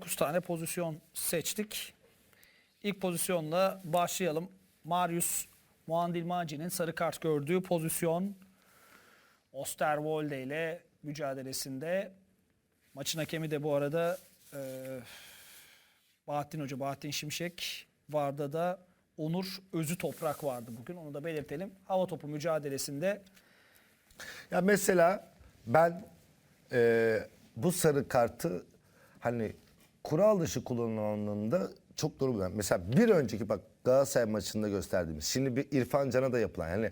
9 tane pozisyon seçtik. İlk pozisyonla başlayalım. Marius Muandilmaci'nin sarı kart gördüğü pozisyon Osterwolde ile mücadelesinde. Maçın hakemi de bu arada e, Bahattin Hoca, Bahattin Şimşek. Varda da Onur Özü Toprak vardı bugün. Onu da belirtelim. Hava topu mücadelesinde Ya mesela ben e, bu sarı kartı hani kural dışı kullanıldığında çok doğru buluyorum. Mesela bir önceki bak Galatasaray maçında gösterdiğimiz. Şimdi bir İrfan Can'a da yapılan yani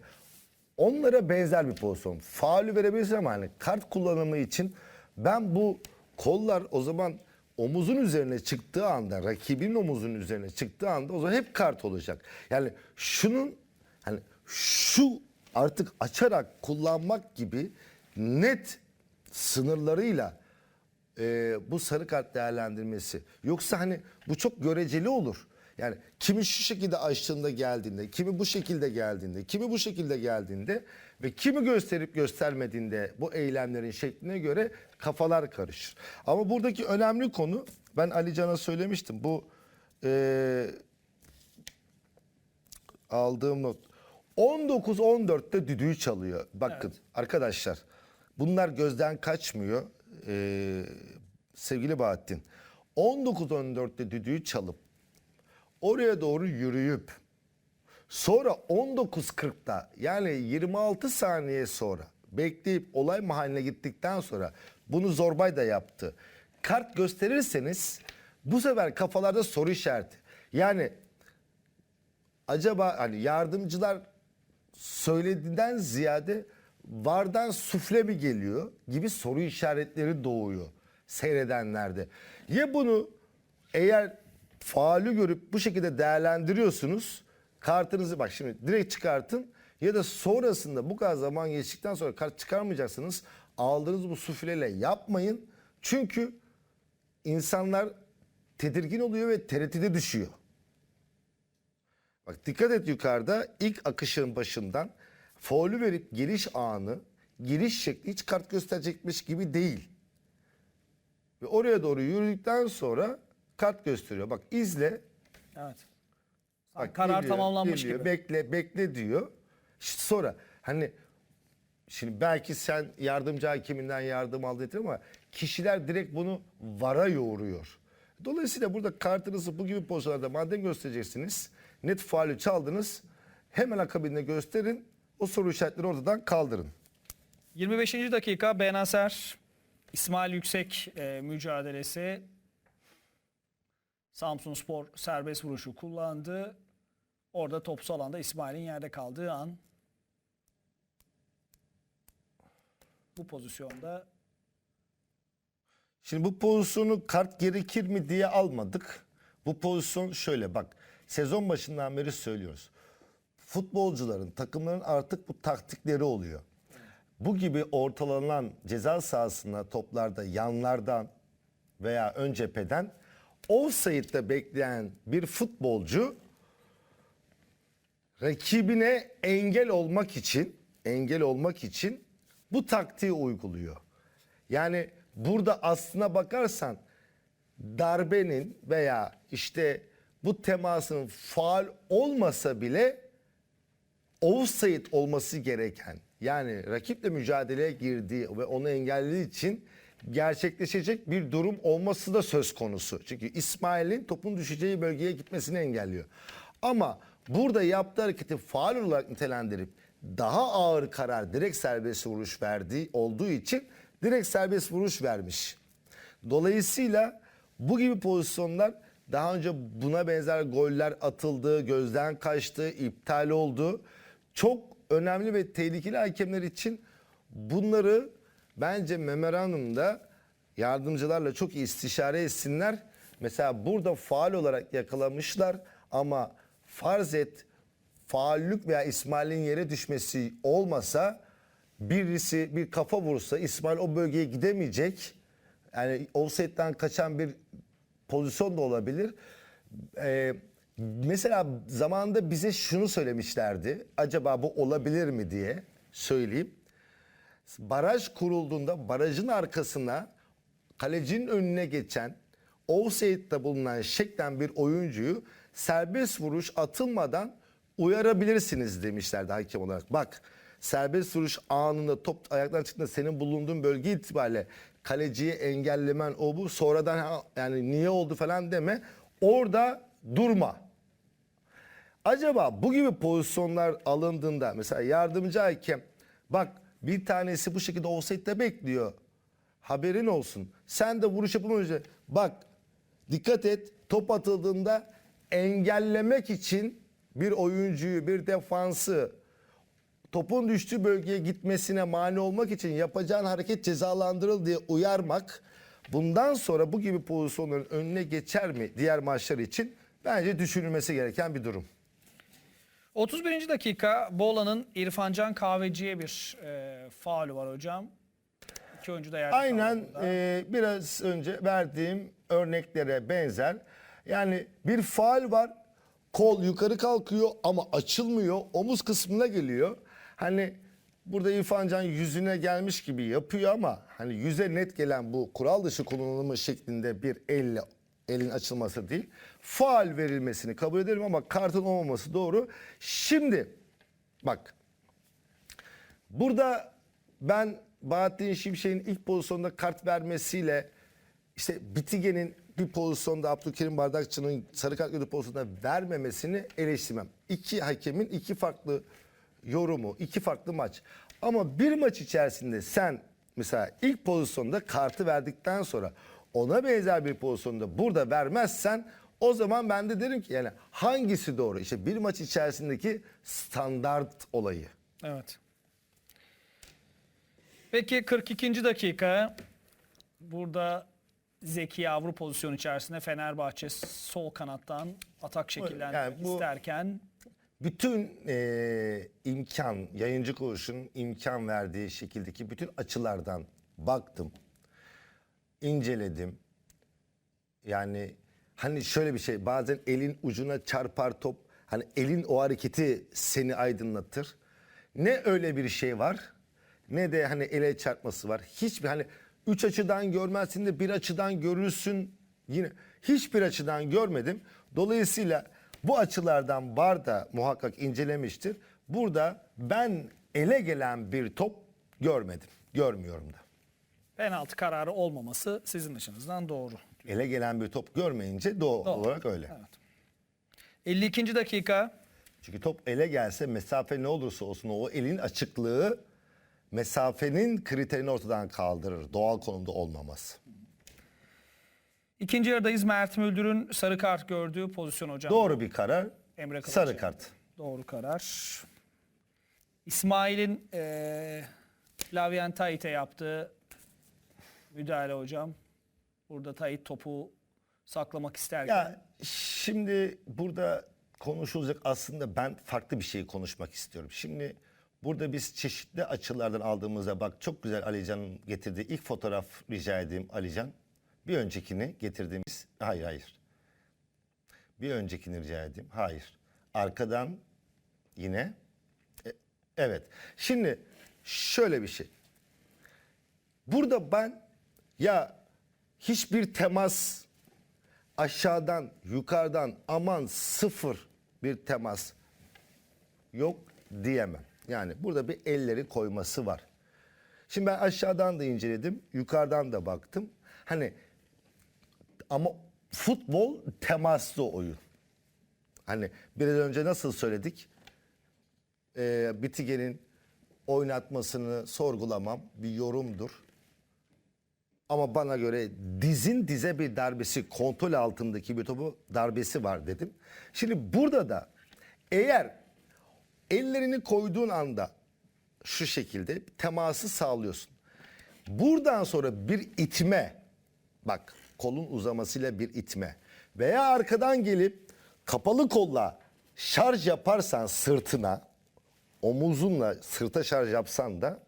onlara benzer bir pozisyon. Faulü verebilirsin ama hani kart kullanımı için ben bu kollar o zaman omuzun üzerine çıktığı anda rakibin omuzun üzerine çıktığı anda o zaman hep kart olacak. Yani şunun hani şu artık açarak kullanmak gibi net sınırlarıyla e, bu sarı kart değerlendirmesi. Yoksa hani bu çok göreceli olur. Yani kimi şu şekilde açtığında geldiğinde, kimi bu şekilde geldiğinde, kimi bu şekilde geldiğinde ve kimi gösterip göstermediğinde bu eylemlerin şekline göre kafalar karışır. Ama buradaki önemli konu ben Ali Can'a söylemiştim. Bu e, aldığım not 19-14'te düdüğü çalıyor. Bakın arkadaşlar bunlar gözden kaçmıyor. Ee, sevgili Bahattin 19-14'te düdüğü çalıp oraya doğru yürüyüp sonra 19.40'da yani 26 saniye sonra bekleyip olay mahalline gittikten sonra bunu Zorbay da yaptı. Kart gösterirseniz bu sefer kafalarda soru işareti. Yani acaba hani yardımcılar söylediğinden ziyade vardan sufle mi geliyor gibi soru işaretleri doğuyor seyredenlerde. Ya bunu eğer faali görüp bu şekilde değerlendiriyorsunuz kartınızı bak şimdi direkt çıkartın ya da sonrasında bu kadar zaman geçtikten sonra kart çıkarmayacaksınız. Aldığınız bu sufleyle yapmayın. Çünkü insanlar tedirgin oluyor ve tereddüte düşüyor. Bak dikkat et yukarıda ilk akışın başından faulü verip giriş anı, giriş şekli hiç kart gösterecekmiş gibi değil. Ve oraya doğru yürüdükten sonra kart gösteriyor. Bak izle. evet. Bak, karar geliyor, tamamlanmış geliyor, gibi. Bekle, bekle diyor. İşte sonra hani şimdi belki sen yardımcı hakiminden yardım aldın ama kişiler direkt bunu vara yoğuruyor. Dolayısıyla burada kartınızı bu gibi pozisyonlarda madem göstereceksiniz, net faulü çaldınız, hemen akabinde gösterin, o soru işaretleri ortadan kaldırın. 25. dakika Benaser İsmail Yüksek e, mücadelesi Samsun Spor serbest vuruşu kullandı. Orada topsuz alanda İsmail'in yerde kaldığı an bu pozisyonda Şimdi bu pozisyonu kart gerekir mi diye almadık. Bu pozisyon şöyle bak. Sezon başından beri söylüyoruz. Futbolcuların, takımların artık bu taktikleri oluyor. Bu gibi ortalanan ceza sahasında toplarda yanlardan veya ön cepheden offside'de bekleyen bir futbolcu rakibine engel olmak için engel olmak için bu taktiği uyguluyor. Yani burada aslına bakarsan darbenin veya işte bu temasın faal olmasa bile offside olması gereken yani rakiple mücadeleye girdiği ve onu engellediği için gerçekleşecek bir durum olması da söz konusu. Çünkü İsmail'in topun düşeceği bölgeye gitmesini engelliyor. Ama burada yaptığı hareketi faal olarak nitelendirip daha ağır karar direkt serbest vuruş verdiği olduğu için direkt serbest vuruş vermiş. Dolayısıyla bu gibi pozisyonlar daha önce buna benzer goller atıldı, gözden kaçtı, iptal oldu. Çok önemli ve tehlikeli hakemler için bunları bence memorandumda yardımcılarla çok iyi istişare etsinler. Mesela burada faal olarak yakalamışlar ama farz et faallük veya İsmail'in yere düşmesi olmasa birisi bir kafa vursa İsmail o bölgeye gidemeyecek. Yani offside'den kaçan bir pozisyon da olabilir. Ee, mesela zamanında bize şunu söylemişlerdi. Acaba bu olabilir mi diye söyleyeyim. Baraj kurulduğunda barajın arkasına kalecinin önüne geçen offside'de bulunan şeklen bir oyuncuyu serbest vuruş atılmadan uyarabilirsiniz demişlerdi hakem olarak. Bak serbest vuruş anında top ayaktan çıktığında senin bulunduğun bölge itibariyle kaleciyi engellemen o bu sonradan yani niye oldu falan deme orada durma. Acaba bu gibi pozisyonlar alındığında mesela yardımcı hakem bak bir tanesi bu şekilde offside'de bekliyor. Haberin olsun. Sen de vuruş yapılmadan önce bak dikkat et top atıldığında engellemek için bir oyuncuyu bir defansı topun düştüğü bölgeye gitmesine mani olmak için yapacağın hareket cezalandırıl diye uyarmak bundan sonra bu gibi pozisyonların önüne geçer mi diğer maçlar için bence düşünülmesi gereken bir durum. 31. dakika Bola'nın İrfancan Kahveci'ye bir e, faulü var hocam. İki oyuncu da yerde Aynen e, biraz önce verdiğim örneklere benzer. Yani bir faal var. Kol yukarı kalkıyor ama açılmıyor. Omuz kısmına geliyor. Hani burada İrfan Can yüzüne gelmiş gibi yapıyor ama hani yüze net gelen bu kural dışı kullanımı şeklinde bir elle elin açılması değil. Faal verilmesini kabul ederim ama kartın olmaması doğru. Şimdi bak Burada ben Bahattin Şimşek'in ilk pozisyonda kart vermesiyle işte Bitige'nin bir pozisyonda Abdülkerim Bardakçı'nın sarı kart gördüğü pozisyonda vermemesini eleştirmem. İki hakemin iki farklı yorumu, iki farklı maç. Ama bir maç içerisinde sen mesela ilk pozisyonda kartı verdikten sonra ona benzer bir pozisyonda burada vermezsen o zaman ben de derim ki yani hangisi doğru? İşte bir maç içerisindeki standart olayı. Evet. Peki 42. dakika. Burada Zeki Yavru pozisyon içerisinde Fenerbahçe sol kanattan atak şekillendirmek Yani bu- isterken bütün eee, imkan, yayıncı kuruluşun imkan verdiği şekildeki bütün açılardan baktım, inceledim. Yani hani şöyle bir şey, bazen elin ucuna çarpar top, hani elin o hareketi seni aydınlatır. Ne öyle bir şey var, ne de hani ele çarpması var. Hiçbir hani üç açıdan görmezsin de bir açıdan görürsün. Yine hiçbir açıdan görmedim. Dolayısıyla bu açılardan var da muhakkak incelemiştir. Burada ben ele gelen bir top görmedim. Görmüyorum da. Penaltı kararı olmaması sizin açınızdan doğru. Ele gelen bir top görmeyince doğal Doğru. olarak öyle. Evet. 52. dakika Çünkü top ele gelse mesafe ne olursa olsun o elin açıklığı mesafenin kriterini ortadan kaldırır. Doğal konumda olmaması. İkinci yarıdayız. Mert Müldür'ün sarı kart gördüğü pozisyon hocam. Doğru bir karar. Emre Kılıç Sarı kart. Doğru karar. İsmail'in eee Lavien Tait'e yaptığı müdahale hocam. Burada Tait topu saklamak isterken. Ya şimdi burada konuşulacak aslında ben farklı bir şey konuşmak istiyorum. Şimdi burada biz çeşitli açılardan aldığımızda bak çok güzel Alican'ın getirdiği ilk fotoğraf rica edeyim Alican. Bir öncekini getirdiğimiz hayır hayır. Bir öncekini rica edeyim. Hayır. Arkadan yine E, evet. Şimdi şöyle bir şey. Burada ben ya hiçbir temas aşağıdan yukarıdan aman sıfır bir temas yok diyemem. Yani burada bir elleri koyması var. Şimdi ben aşağıdan da inceledim, yukarıdan da baktım. Hani ama futbol temaslı oyun. Hani biraz önce nasıl söyledik? Ee, Bitige'nin oynatmasını sorgulamam bir yorumdur. Ama bana göre dizin dize bir darbesi, kontrol altındaki bir topu darbesi var dedim. Şimdi burada da eğer ellerini koyduğun anda şu şekilde teması sağlıyorsun. Buradan sonra bir itme, bak kolun uzamasıyla bir itme veya arkadan gelip kapalı kolla şarj yaparsan sırtına, omuzunla sırta şarj yapsan da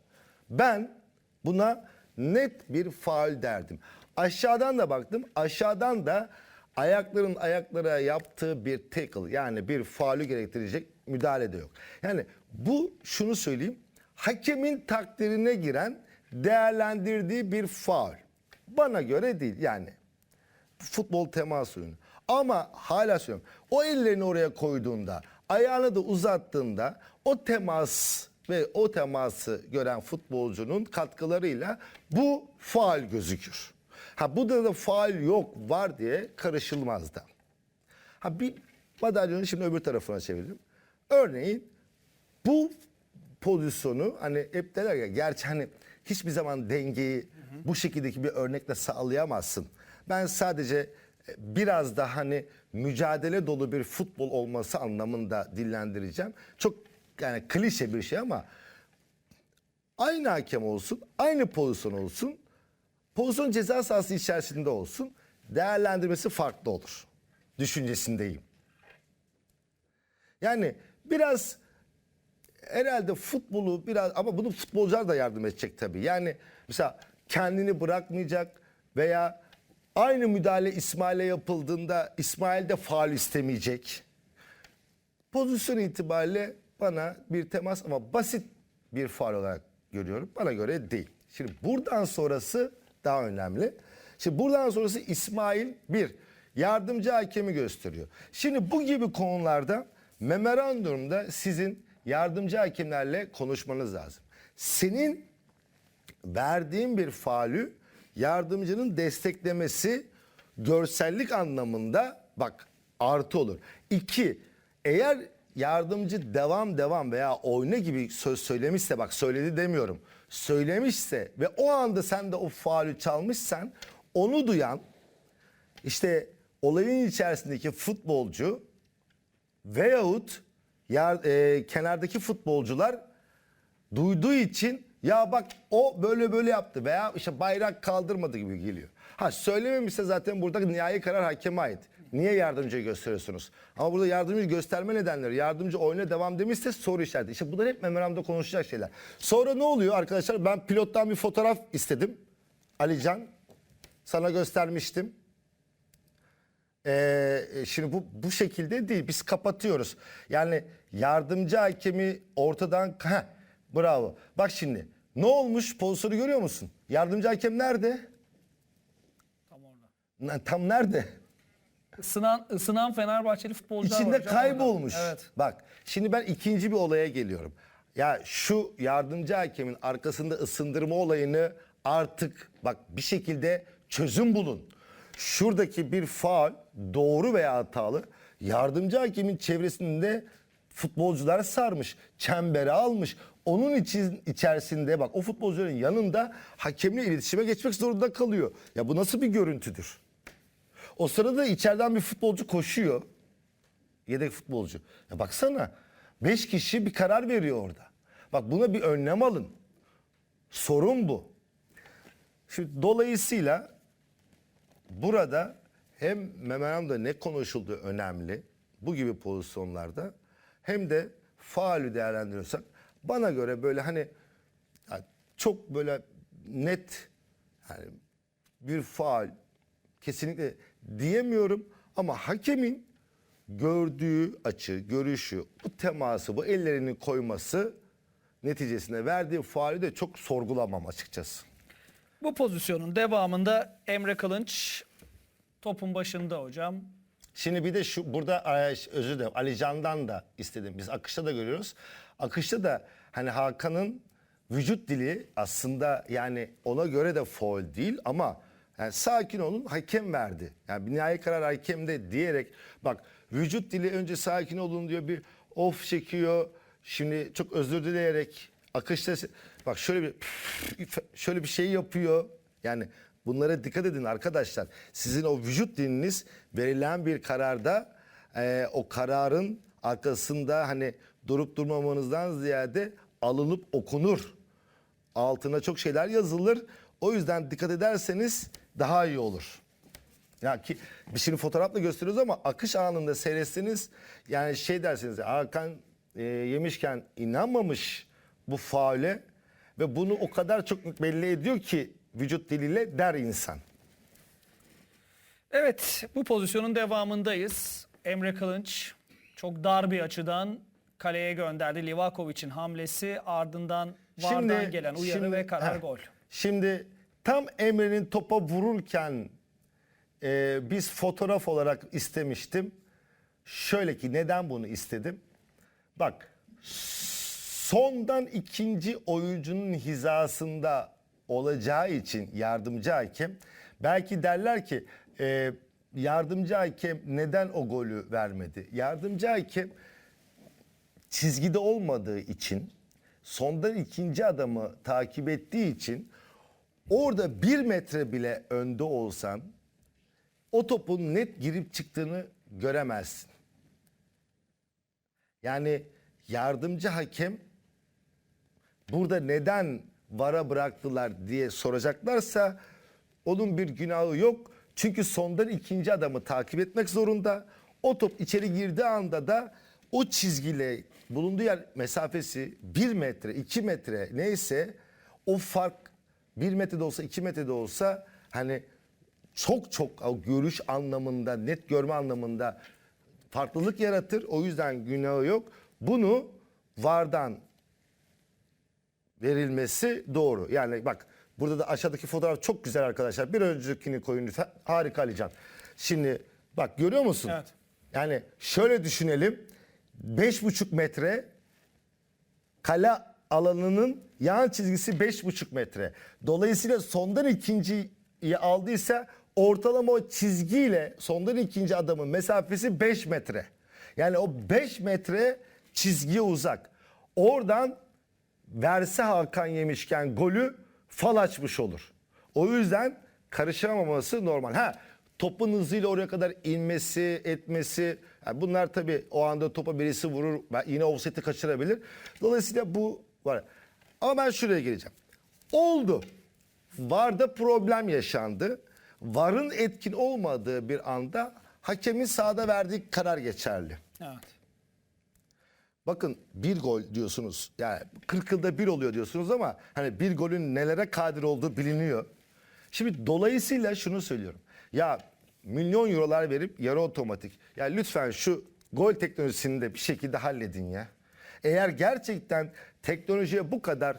ben buna net bir faul derdim. Aşağıdan da baktım. Aşağıdan da ayakların ayaklara yaptığı bir tackle yani bir faulü gerektirecek müdahale de yok. Yani bu şunu söyleyeyim. Hakemin takdirine giren değerlendirdiği bir faul. Bana göre değil yani. futbol temas oyunu. Ama hala söylüyorum. O ellerini oraya koyduğunda, ayağını da uzattığında o temas ve o teması gören futbolcunun katkılarıyla bu faal gözükür. Ha bu da faal yok var diye karışılmaz da. Ha bir madalyonu şimdi öbür tarafına çevirdim. Örneğin bu pozisyonu hani hep derler ya gerçi hani hiçbir zaman dengeyi bu şekildeki bir örnekle sağlayamazsın. Ben sadece e, biraz da hani mücadele dolu bir futbol olması anlamında dillendireceğim. Çok yani klişe bir şey ama aynı hakem olsun, aynı pozisyon olsun, pozisyon ceza sahası içerisinde olsun, değerlendirmesi farklı olur. Düşüncesindeyim. Yani biraz herhalde futbolu biraz ama bunu futbolcular da yardım edecek tabii. Yani mesela kendini bırakmayacak veya aynı müdahale İsmail'e yapıldığında İsmail de faul istemeyecek. Pozisyon itibariyle bana bir temas ama basit bir faul olarak görüyorum. Bana göre değil. Şimdi buradan sonrası daha önemli. Şimdi buradan sonrası İsmail bir yardımcı hakemi gösteriyor. Şimdi bu gibi konularda memorandumda sizin yardımcı hakemlerle konuşmanız lazım. Senin verdiğin bir faulü yardımcının desteklemesi görsellik anlamında bak artı olur. İki, eğer yardımcı devam devam veya oyna gibi söz söylemişse bak söyledi demiyorum. Söylemişse ve o anda sen de o faulü çalmışsan onu duyan işte olayın içerisindeki futbolcu veyahut yar, e, kenardaki futbolcular duyduğu için ya bak o böyle böyle yaptı veya işte bayrak kaldırmadı gibi geliyor. Ha söylememişse zaten burada nihai karar hakeme ait. Niye yardımcıyı gösteriyorsunuz? Ama burada yardımcı gösterme nedenleri, yardımcı oyuna devam demişse soru işareti. İşte bunlar hep memorandumda konuşacak şeyler. Sonra ne oluyor arkadaşlar? Ben pilottan bir fotoğraf istedim. Alican sana göstermiştim. Ee, şimdi bu bu şekilde değil. Biz kapatıyoruz. Yani yardımcı hakemi ortadan Heh, bravo. Bak şimdi ne olmuş pozisyonu görüyor musun? Yardımcı hakem nerede? Tam orada. Tam nerede? Isınan, ısınan Fenerbahçeli futbolcular var İçinde hocam kaybolmuş. orada. Evet. Bak şimdi ben ikinci bir olaya geliyorum. Ya şu yardımcı hakemin arkasında ısındırma olayını artık bak bir şekilde çözüm bulun. Şuradaki bir faal doğru veya hatalı yardımcı hakemin çevresinde futbolcular sarmış, çembere almış. Onun için içerisinde bak o futbolcuların yanında hakemle iletişime geçmek zorunda kalıyor. Ya bu nasıl bir görüntüdür? O sırada içeriden bir futbolcu koşuyor. Yedek futbolcu. Ya baksana 5 kişi bir karar veriyor orada. Bak buna bir önlem alın. Sorun bu. Şimdi dolayısıyla burada hem memorandumda ne konuşulduğu önemli bu gibi pozisyonlarda hem de faulü değerlendiriyorsak bana göre böyle hani çok böyle net yani bir faul kesinlikle diyemiyorum ama hakemin gördüğü açı, görüşü, bu teması, bu ellerini koyması neticesinde verdiği faulü de çok sorgulamam açıkçası. Bu pozisyonun devamında Emre Kılınç topun başında hocam. Şimdi bir de şu burada özür dilerim Ali Can'dan da istedim. Biz akışta da görüyoruz. Akışta da hani Hakan'ın vücut dili aslında yani ona göre de foul değil ama yani sakin olun hakem verdi. Yani bir nihai karar hakemde diyerek bak vücut dili önce sakin olun diyor bir of çekiyor. Şimdi çok özür dileyerek akışta bak şöyle bir şöyle bir şey yapıyor. Yani bunlara dikkat edin arkadaşlar. Sizin o vücut diliniz verilen bir kararda e, o kararın arkasında hani durup durmamanızdan ziyade alınıp okunur. Altına çok şeyler yazılır. O yüzden dikkat ederseniz daha iyi olur. Ya ki şimdi fotoğrafla gösteriyoruz ama akış anında seyretseniz yani şey dersiniz Hakan e, yemişken inanmamış bu faule ve bunu o kadar çok belli ediyor ki vücut diliyle der insan. Evet bu pozisyonun devamındayız. Emre Kılınç çok dar bir açıdan kaleye gönderdi. Livakovic'in hamlesi ardından Vardan gelen uyarı şimdi- ve karar heh, gol. Şimdi tam Emre'nin topa vururken e, biz fotoğraf olarak istemiştim. Şöyle ki neden bunu istedim? Bak sondan ikinci oyuncunun hizasında olacağı için yardımcı hakem belki derler ki e, yardımcı hakem neden o golü vermedi? Yardımcı hakem çizgide olmadığı için sondan ikinci adamı takip ettiği için orada bir metre bile önde olsan o topun net girip çıktığını göremezsin. Yani yardımcı hakem burada neden vara bıraktılar diye soracaklarsa onun bir günahı yok. Çünkü sondan ikinci adamı takip etmek zorunda. O top içeri girdiği anda da o çizgiyle bulunduğu yer mesafesi 1 metre, 2 metre neyse o fark 1 metrede olsa 2 metrede olsa hani çok çok görüş anlamında, net görme anlamında farklılık yaratır. O yüzden günahı yok. Bunu VAR'dan verilmesi doğru. Yani bak burada da aşağıdaki fotoğraf çok güzel arkadaşlar. Bir öncekini koyun lütfen. Harika Alican. Şimdi bak görüyor musun? Evet. Yani şöyle düşünelim. 5,5 metre kale alanının yan çizgisi 5,5 metre. Dolayısıyla sondan ikinciyi aldıysa ortalama o çizgiyle sondan ikinci adamın mesafesi 5 metre. Yani o 5 metre çizgiye uzak. Oradan verse Hakan yemişken golü fal açmış olur. O yüzden karışamaması normal. Ha topun hızıyla oraya kadar inmesi, etmesi yani bunlar tabii o anda topa birisi vurur yine offset'i kaçırabilir. Dolayısıyla bu var. Ama ben şuraya geleceğim. Oldu. VAR'da problem yaşandı. VAR'ın etkin olmadığı bir anda hakemin sahada verdiği karar geçerli. Evet. Bakın bir gol diyorsunuz. Yani 40 yılda bir oluyor diyorsunuz ama hani bir golün nelere kadir olduğu biliniyor. Şimdi dolayısıyla şunu söylüyorum. Ya milyon eurolar verip yarı otomatik. Ya lütfen şu gol teknolojisini de bir şekilde halledin ya. Eğer gerçekten teknolojiye bu kadar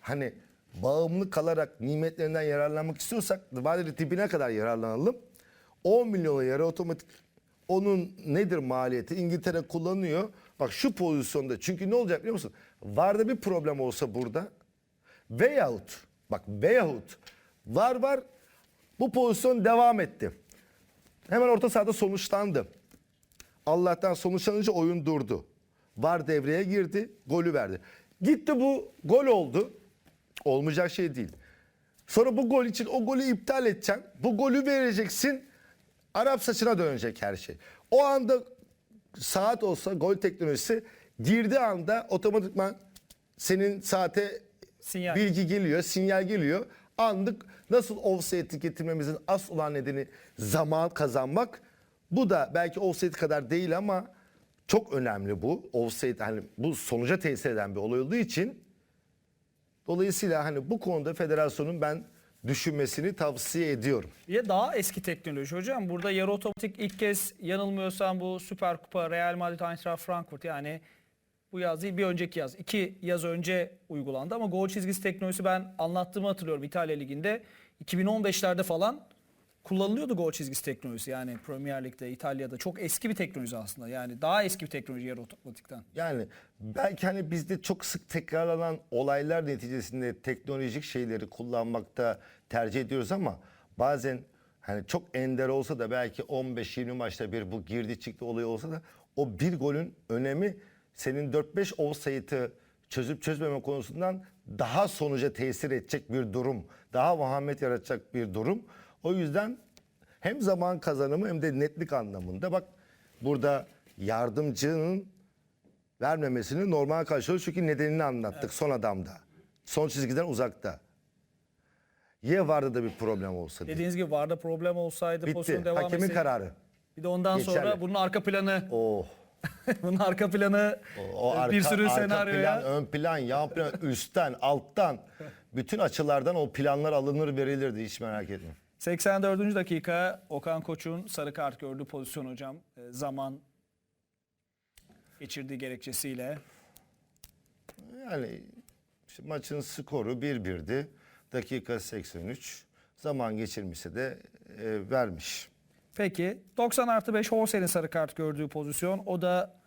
hani bağımlı kalarak nimetlerinden yararlanmak istiyorsak vadeli dibine kadar yararlanalım. 10 milyona yarı otomatik onun nedir maliyeti? İngiltere kullanıyor. Bak şu pozisyonda çünkü ne olacak biliyor musun? Varda bir problem olsa burada veyahut bak veyahut var var bu pozisyon devam etti. Hemen orta sahada sonuçlandı. Allah'tan sonuçlanınca oyun durdu. Var devreye girdi, golü verdi. Gitti bu gol oldu. Olmayacak şey değil. Sonra bu gol için o golü iptal edeceksin. Bu golü vereceksin. Arap saçına dönecek her şey. O anda saat olsa gol teknolojisi girdiği anda otomatikman senin saate Sinyal. bilgi geliyor, sinyal geliyor. Anlık nasıl offside'i getirmemizin asıl olan nedeni zaman kazanmak. Bu da belki offside kadar değil ama çok önemli bu. Offside hani bu sonuca tesir eden bir olay olduğu için dolayısıyla hani bu konuda federasyonun ben düşünmesini tavsiye ediyorum. De daha eski teknoloji hocam. Burada yarı otomatik ilk kez yanılmıyorsam bu Süper Kupa Real Madrid Eintracht Frankfurt yani bu yaz değil bir önceki yaz. iki yaz önce uygulandı ama gol çizgisi teknolojisi ben anlattığımı hatırlıyorum İtalya Ligi'nde. 2015'lerde falan kullanılıyordu gol çizgisi teknolojisi yani Premier Lig'de, İtalya'da. Çok eski bir teknoloji aslında. Yani daha eski bir teknoloji yarı otomatikten. Yani belki hani bizde çok sık tekrarlanan olaylar neticesinde teknolojik şeyleri kullanmakta tercih ediyoruz ama bazen hani çok ender olsa da belki 15-20 maçta bir bu girdi çıktı olayı olsa da o bir golün önemi senin 4-5 offside'ı çözüp çözmeme konusundan daha sonuca tesir edecek bir durum. Daha vahamet yaratacak bir durum. O yüzden hem zaman kazanımı hem de netlik anlamında bak burada yardımcının vermemesini normal karşılıyoruz. Çünkü nedenini anlattık son adamda. Son çizgiden uzakta. Ye vardı da bir problem olsa diye. Dediğiniz gibi varda problem olsaydı pozisyon Bitti. devam Hakemin etseydi. kararı. Bir de ondan sonra Geçerli. bunun arka planı, Oh. bunun arka planı O arka, bir sürü arka senaryoya. plan, ön plan, yan plan, üstten, alttan. Bütün açılardan o planlar alınır verilirdi hiç merak etme. 84. dakika Okan Koç'un sarı kart gördüğü pozisyon hocam. Ee, zaman geçirdiği gerekçesiyle. Yani işte maçın skoru 1-1'di. Dakika 83. Zaman geçirmişse de e, vermiş. Peki 90 artı 5 Horse'nin sarı kart gördüğü pozisyon. O da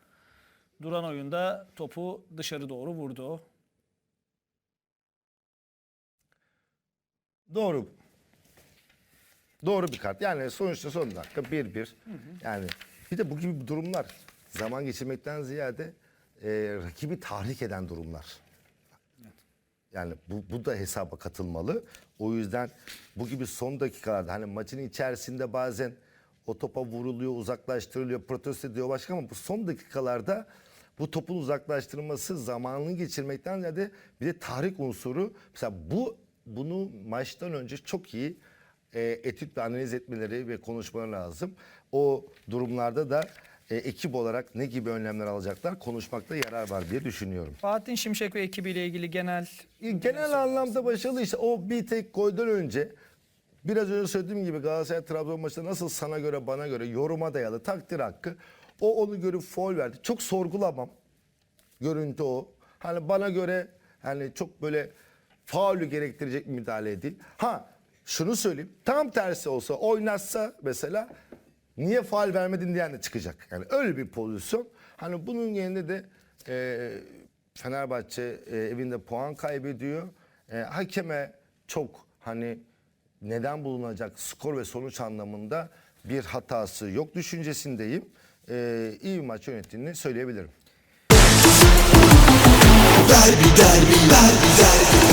duran oyunda topu dışarı doğru vurdu. Doğru. Doğru bir kart. Yani sonuçta son dakika 1-1. Yani bir de bu gibi durumlar zaman geçirmekten ziyade e, rakibi tahrik eden durumlar. Yani bu, bu da hesaba katılmalı. O yüzden bu gibi son dakikalarda hani maçın içerisinde bazen o topa vuruluyor, uzaklaştırılıyor, protesto ediyor başka ama bu son dakikalarda bu topun uzaklaştırılması zamanını geçirmekten ziyade bir de tahrik unsuru. Mesela bu bunu maçtan önce çok iyi e, etüt ve analiz etmeleri ve konuşmaları lazım. O durumlarda da e, ekip olarak ne gibi önlemler alacaklar konuşmakta yarar var diye düşünüyorum. Fatih Şimşek ve ekibiyle ilgili genel Genel anlamda başarılı işte o bir tek golden önce biraz önce söylediğim gibi Galatasaray Trabzon maçında nasıl sana göre bana göre yoruma dayalı takdir hakkı o onu görüp foul verdi. Çok sorgulamam. Görüntü o. Hani bana göre hani çok böyle faulü gerektirecek müdahale değil. Ha şunu söyleyeyim. Tam tersi olsa oynatsa mesela niye faal vermedin diyen de çıkacak. Yani öyle bir pozisyon. Hani bunun yerine de e, Fenerbahçe e, evinde puan kaybediyor. E, hakeme çok hani neden bulunacak skor ve sonuç anlamında bir hatası yok düşüncesindeyim. E, iyi bir maç yönettiğini söyleyebilirim. Derbi derbi derbi derbi